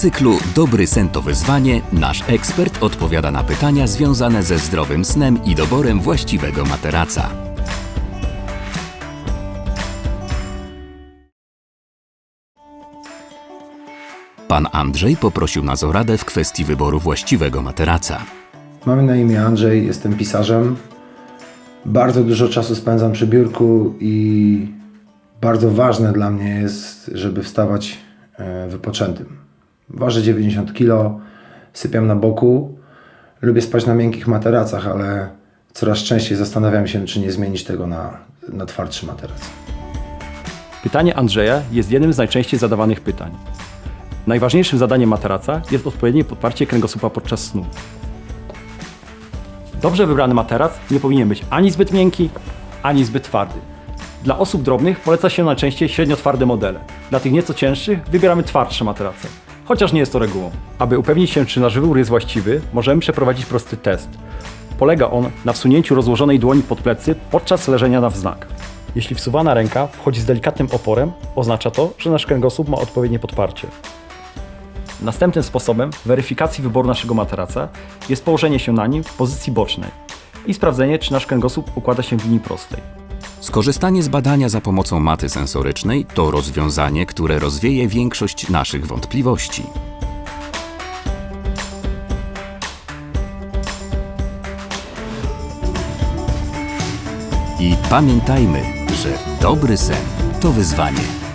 cyklu Dobry sen to wyzwanie nasz ekspert odpowiada na pytania związane ze zdrowym snem i doborem właściwego materaca. Pan Andrzej poprosił nas o radę w kwestii wyboru właściwego materaca. Mam na imię Andrzej, jestem pisarzem. Bardzo dużo czasu spędzam przy biurku i bardzo ważne dla mnie jest, żeby wstawać e, wypoczętym. Ważę 90 kg, sypiam na boku. Lubię spać na miękkich materacach, ale coraz częściej zastanawiam się, czy nie zmienić tego na, na twardszy materac. Pytanie Andrzeja jest jednym z najczęściej zadawanych pytań. Najważniejszym zadaniem materaca jest odpowiednie podparcie kręgosłupa podczas snu. Dobrze wybrany materac nie powinien być ani zbyt miękki, ani zbyt twardy. Dla osób drobnych poleca się najczęściej średnio twarde modele. Dla tych nieco cięższych wybieramy twardsze materace. Chociaż nie jest to regułą. Aby upewnić się, czy nasz wybór jest właściwy, możemy przeprowadzić prosty test. Polega on na wsunięciu rozłożonej dłoni pod plecy podczas leżenia na wznak. Jeśli wsuwana ręka wchodzi z delikatnym oporem, oznacza to, że nasz kręgosłup ma odpowiednie podparcie. Następnym sposobem weryfikacji wyboru naszego materaca jest położenie się na nim w pozycji bocznej i sprawdzenie, czy nasz kręgosłup układa się w linii prostej. Skorzystanie z badania za pomocą maty sensorycznej to rozwiązanie, które rozwieje większość naszych wątpliwości. I pamiętajmy, że dobry sen to wyzwanie.